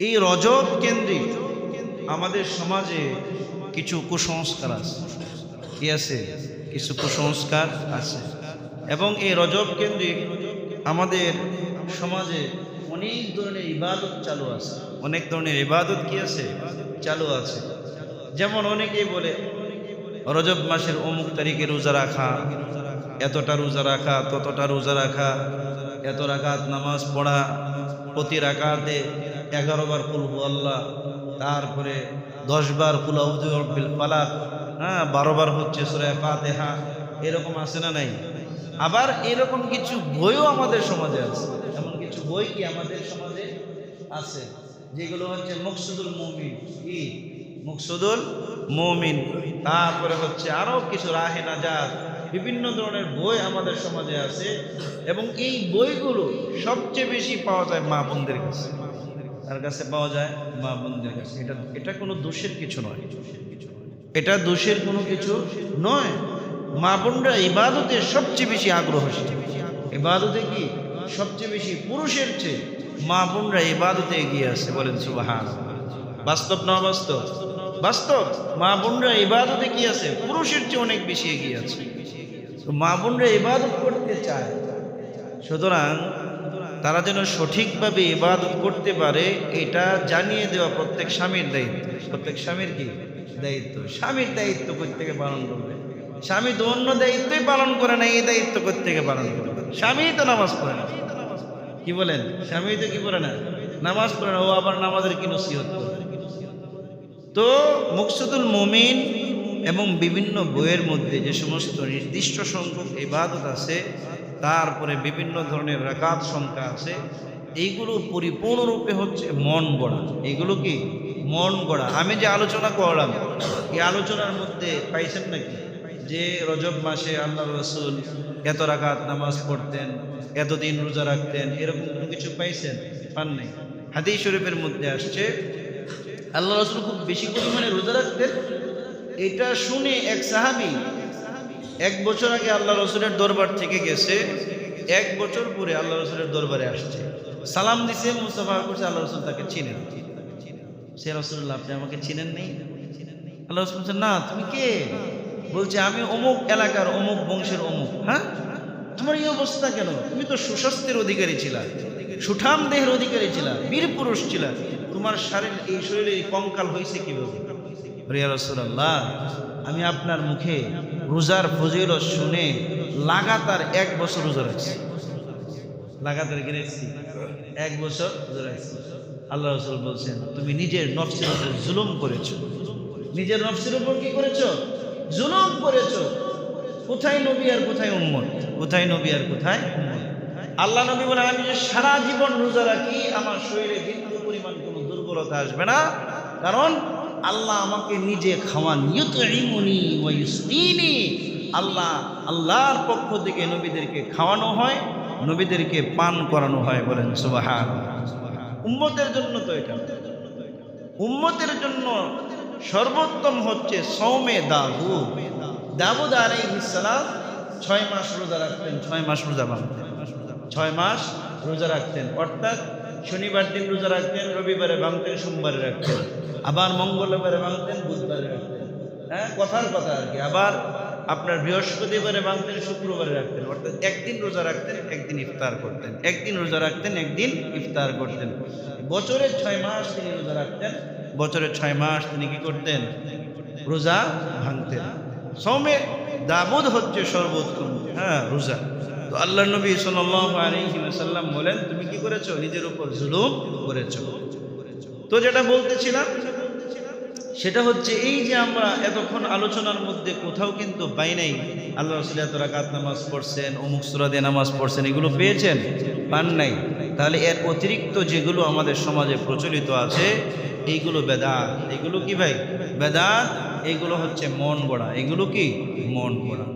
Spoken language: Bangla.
এই রজব কেন্দ্রিক আমাদের সমাজে কিছু কুসংস্কার আছে। কি আছে? কিছু কুসংস্কার আছে। এবং এই রজব কেন্দ্রিক আমাদের সমাজে অনেক ধরনের ইবাদত চালু আছে। অনেক ধরনের ইবাদত কি আছে? চালু আছে। যেমন অনেকেই বলে, রজব মাসের অমুক তারিখে রোজা রাখা, এতটা রোজা রাখা, ততটা রোজা রাখা, এত রাকাত নামাজ পড়া, প্রতি রাকাতে এগারো বার কুলহু আল্লাহ, তারপরে দশ বার কুলাউদ্দিল ফালাক হ্যাঁ বারো বার হচ্ছে সুরায় ফাতেহা, এরকম আছে না নাই? আবার এরকম কিছু বইও আমাদের সমাজে আছে। এমন কিছু বই কি আমাদের সমাজে আছে? যেগুলো হচ্ছে মকসুদুল মমিন, কি? মুকসুদুল মমিন। তারপরে হচ্ছে আরও কিছু রাহে নাজার বিভিন্ন ধরনের বই আমাদের সমাজে আছে এবং এই বইগুলো সবচেয়ে বেশি পাওয়া যায় মা বোনদের কাছে। তার কাছে পাওয়া যায় মা বোনদের কাছে। এটা এটা কোনো দোষের কিছু নয়। এটা দোষের কোনো কিছু নয়। মা বোনরা ইবাদতে সবচেয়ে বেশি আগ্রহশীল। ইবাদতে কি? সবচেয়ে বেশি পুরুষের চেয়ে মা বোনরা ইবাদতে এগিয়ে আছে বলেন সুবাহান বাস্তব না বাস্তব? বাস্তব। মা বোনরা ইবাদতে কি আছে? পুরুষের চেয়ে অনেক বেশি এগিয়ে আছে। মা বোনরা ইবাদত করতে চায়। সুতরাং তারা যেন সঠিকভাবে ইবাদত করতে পারে, এটা জানিয়ে দেওয়া প্রত্যেক স্বামীর দায়িত্ব। প্রত্যেক স্বামীর কি? দায়িত্ব। স্বামীর দায়িত্ব প্রত্যেকে পালন করবে? স্বামী তো অন্য দায়িত্বই পালন করে না, এই দায়িত্ব প্রত্যেকে পালন করবে? স্বামী তো নামাজ পড়ে না। কি বলেন? স্বামী তো কি করে না? নামাজ পড়ে না, ও আবার নামাজের কি নসিহত করে তো মুকসুদুল মুমিন এবং বিভিন্ন বইয়ের মধ্যে যে সমস্ত নির্দিষ্ট সংখ্যক ইবাদত আছে তারপরে বিভিন্ন ধরনের রাকাত সংখ্যা আছে। এইগুলো পরিপূর্ণরূপে হচ্ছে মন গড়া। এগুলো কি? মন গড়া। আমি যে আলোচনা করলাম, এই আলোচনার মধ্যে পাইছেন নাকি? যে রজব মাসে আল্লাহ রসুল এত রাকাত নামাজ পড়তেন, এতদিন রোজা রাখতেন, এরকম কোনো কিছু পাইছেন? পান নাই। হাদিস শরীফের মধ্যে আসছে আল্লাহ রসুল খুব বেশি পরিমাণে রোজা রাখতেন। এটা শুনে এক সাহাবি এক বছর আগে আল্লাহ রসুলের দরবার থেকে গেছে, এক বছর পরে আল্লাহ রসুলের দরবারে আসছে। সালাম দিছে মুসাফা করছে, আল্লাহ রসুল তাকে চিনেন। সে রসুল্লাহ আপনি আমাকে চিনেন নেই? আল্লাহ রসুল বলছেন, না, তুমি কে? বলছে, আমি অমুক এলাকার, অমুক বংশের অমুক। হ্যাঁ? তোমার এই অবস্থা কেন? তুমি তো সুস্বাস্থ্যের অধিকারী ছিলা, সুঠাম দেহের অধিকারী ছিলা, বীর পুরুষ ছিলা। তোমার শরীর, এই শরীরে কঙ্কাল হয়েছে কীভাবে? রিয়া রসুল্লাহ আমি আপনার মুখে রোজার ফজিলত শুনে লাগাতার এক বছর রোজা রাখছি। লাগাতার গিরেছি এক বছর রোজা রাখছি। আল্লাহ রসুল বলছেন, তুমি নিজের নফসের উপর জুলুম করেছ। নিজের নফসের উপর কি করেছ? জুলুম করেছ। কোথায় নবী আর কোথায় উম্মত? কোথায় নবী আর কোথায় আল্লাহ নবী বলে আমি যে সারা জীবন রোজা রাখি, আমার শরীরে বিন্দু পরিমাণ কোনো দুর্বলতা আসবে না। কারণ আল্লাহ আমাকে নিজে খাওয়ান ইউতইমুনি ওয়া ইউসকিনি। আল্লাহ আল্লাহর পক্ষ থেকে নবীদেরকে খাওয়ানো হয়, নবীদেরকে পান করানো হয় বলেন সুবাহান উম্মতের জন্য তো এটা। উম্মতের জন্য সর্বোত্তম হচ্ছে সৌমে দাবুদ দাবুদ আলাইহিস সালাম ছয় মাস রোজা রাখতেন, ছয় মাস রোজা ছয় মাস রোজা রাখতেন, অর্থাৎ শনিবার দিন রোজা রাখতেন, রবিবারে ভাঙতেন, সোমবারে রাখতেন, আবার মঙ্গলবারে ভাঙতেন, বুধবারে রাখতেন। হ্যাঁ কথার কথা আর কি। আবার আপনার বৃহস্পতিবারে ভাঙতেন, শুক্রবারে রাখতেন। অর্থাৎ একদিন রোজা রাখতেন, একদিন ইফতার করতেন। একদিন রোজা রাখতেন, একদিন ইফতার করতেন। বছরের ছয় মাস তিনি রোজা রাখতেন। বছরের ছয় মাস তিনি কি করতেন? রোজা ভাঙতেন। সৌমে দাবুদ হচ্ছে সর্বোত্তম। হ্যাঁ রোজা। তো আল্লাহ নবী সাল্লাম বলেন, তুমি কি করেছ? নিজের উপর জুলুম করেছ। তো যেটা বলতেছিলাম, সেটা হচ্ছে এই যে আমরা এতক্ষণ আলোচনার মধ্যে কোথাও কিন্তু পাই নাই। আল্লাহ রসুল এত রাকাত নামাজ পড়ছেন, অমুক সুরাদে নামাজ পড়ছেন, এগুলো পেয়েছেন, পান নাই। তাহলে এর অতিরিক্ত যেগুলো আমাদের সমাজে প্রচলিত আছে, এইগুলো বেদাত। এগুলো কি ভাই? বেদাত, এগুলো হচ্ছে মন গড়া। এগুলো কি? মন গড়া।